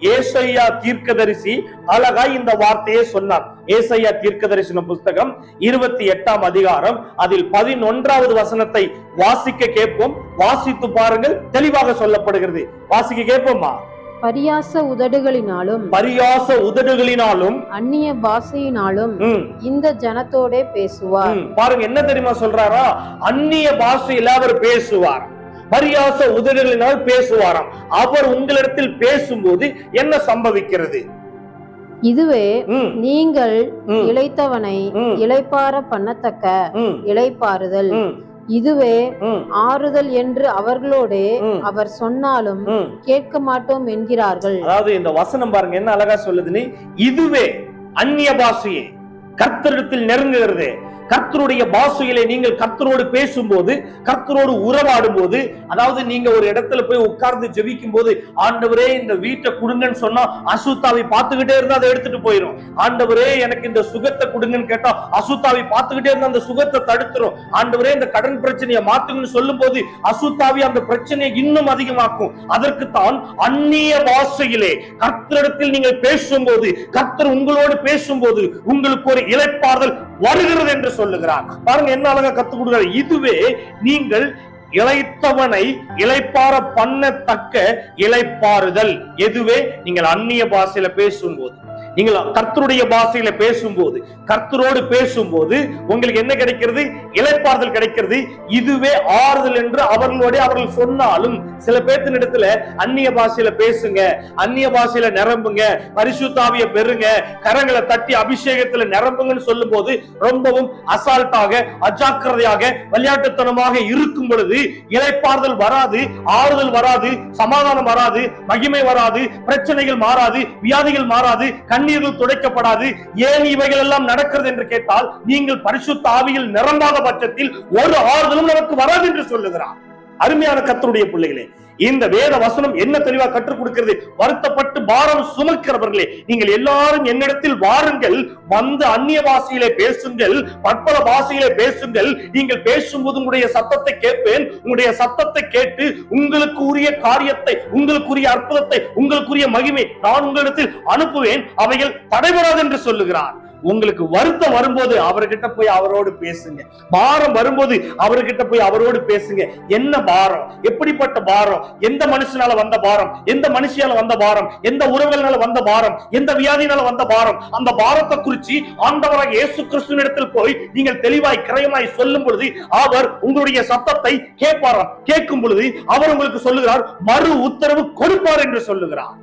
ஏசையா தீர்க்கதரிசி அழகாய் இந்த வார்த்தையை சொன்னார். ஏசையா தீர்க்கதரிசன புஸ்தகம் இருபத்தி எட்டாம் அதிகாரம் அதில் பதினொன்றாவது வசனத்தை வாசிக்க கேட்போம். வாசித்து பாருங்கள் தெளிவாக சொல்லப்படுகிறது. வாசிக்க கேட்போமா? பரியாச உதடுகளினாலும் பரியாச உதடுகளினாலும் அந்நிய பாஷையினாலும் இந்த ஜனத்தோடே பேசுவார். பாருங்க என்ன தெரியுமா சொல்றாரா? அந்நிய பாஷையில் அவர் பேசுவார். பரியாச உதடுகளினால் பேசுவாராம். அவர் உங்களிடத்தில் பேசும்போது என்ன சம்பவிக்கிறது? இதுவே நீங்கள் ம். இளைப்பார பண்ணத்தக்க ம், இதுவே ஆறுதல் என்று அவர்களோடே. அவர் சொன்னாலும். கேட்க மாட்டோம் என்கிறார்கள். அதாவது இந்த வசனம் பாருங்க என்ன அழகா சொல்லுதுன்னு இதுவே அந்நிய பாஷையே. கர்த்தரிடத்தில் நெருங்குகிறது. கர்த்தருடைய பாஷையிலே நீங்கள் கர்த்தரோடு பேசும்போது கர்த்தரோடு உறவாடும் போது அதாவது நீங்க ஒரு இடத்துல போய் உட்கார்ந்து ஜெபிக்கும் போது ஆண்டவரே இந்த வீட்டை கொடுங்கன்னு சொன்னா அசுத்தாவை பார்த்துக்கிட்டே இருந்தா அதை எடுத்துட்டு போயிடும் ஆண்டவரே எனக்கு இந்த சுகத்தை கொடுங்கன்னு கேட்டா அசுத்தாவை பார்த்துக்கிட்டே இருந்தா அந்த சுகத்தை தடுத்துரும். ஆண்டவரே இந்த கடன் பிரச்சனையை மாத்துங்கன்னு சொல்லும் போது அசுத்தாவி அந்த பிரச்சனையை இன்னும் அதிகமாக்கும். அதற்குத்தான் அந்நிய பாஷையிலே கர்த்தரிடத்தில் நீங்கள் பேசும்போது கர்த்தர் உங்களோடு பேசும்போது உங்களுக்கு ஒரு இழைப்பாறுதல் வருகிறது என்று சொல்லுகிறார் பாருங்க என்ன அழகா கத்துக் கொடுக்கிறார். இதுவே நீங்கள் இளைத்தவனை இளைப்பார பண்ணத்தக்க இழைப்பாறுதல். எதுவே நீங்கள் அந்நிய பாஷையில பேசும்போது. நீங்கள் கர்த்தருடைய பாஷையில பேசும்போது கர்த்தரோடு பேசும்போது உங்களுக்கு என்ன கிடைக்கிறது? இளைப்பாறுதல் கிடைக்கிறது. இதுவே ஆறுதல் என்று அவர்களோட அவர்கள் சொன்னாலும் சில பேர்த்தின் இடத்துல அந்நிய பாஷையில பேசுங்க அந்நிய பாஷையில நிரம்புங்க பரிசுத்தாவிய பெறுங்க கரங்களை தட்டி அபிஷேகத்துல நிரம்புங்கன்னு சொல்லும் போது ரொம்பவும் அசால்ட்டாக அஜாக்கிரதையாக விளையாட்டுத்தனமாக இருக்கும் பொழுது இளைப்பாறுதல் வராது ஆறுதல் வராது சமாதானம் வராது மகிமை வராது பிரச்சனைகள் மாறாது வியாதிகள் மாறாது கண் கண்ணீரில் துடைக்கப்படாது. ஏன் இவைகள் எல்லாம் நடக்கிறது என்று கேட்டால் நீங்கள் பரிசுத்த ஆவியில் நிரம்பாத பட்சத்தில் ஒரு ஆறுதலும் நமக்கு வராது என்று சொல்லுகிறார். அருமையான கத்தருடைய பிள்ளைகளே இந்த வேத வசனம் என்ன தெளிவா கற்றுக் கொடுக்கிறது? வருத்தப்பட்டு பாரம் சுமக்கிறவர்களே நீங்கள் எல்லாரும் என்னிடத்தில் வாருங்கள் வந்து அந்நிய பாஷையிலே பேசுங்கள் பற்பல பாஷையிலே பேசுங்கள் நீங்கள் பேசும்போது உங்களுடைய சத்தத்தை கேட்பேன் உங்களுடைய சத்தத்தை கேட்டு உங்களுக்கு உரிய காரியத்தை உங்களுக்குரிய அற்புதத்தை உங்களுக்குரிய மகிமை நான் உங்களிடத்தில் அனுப்புவேன் அவைகள் தடைபடாது என்று சொல்லுகிறார். உங்களுக்கு வருத்தம் வரும்போது அவர்கிட்ட போய் அவரோடு பேசுங்க. பாரம் வரும்போது அவர்கிட்ட போய் அவரோடு பேசுங்க. என்ன பாரம்? எப்படிப்பட்ட பாரம்? எந்த மனுஷனால வந்த பாரம்? எந்த மனுஷியால வந்த பாரம்? எந்த உறவுகளால வந்த பாரம்? எந்த வியாதினால வந்த பாரம்? அந்த பாரத்தை குறிச்சு ஆண்டவராக இயேசு கிறிஸ்துவனிடத்தில் போய் நீங்கள் தெளிவாய் கிரயமாய் சொல்லும் பொழுது அவர் உங்களுடைய சத்தத்தை கேட்பாராம் கேட்கும் பொழுது அவர் உங்களுக்கு சொல்லுகிறார் மறு உத்தரவு கொடுப்பார் என்று சொல்லுகிறார்.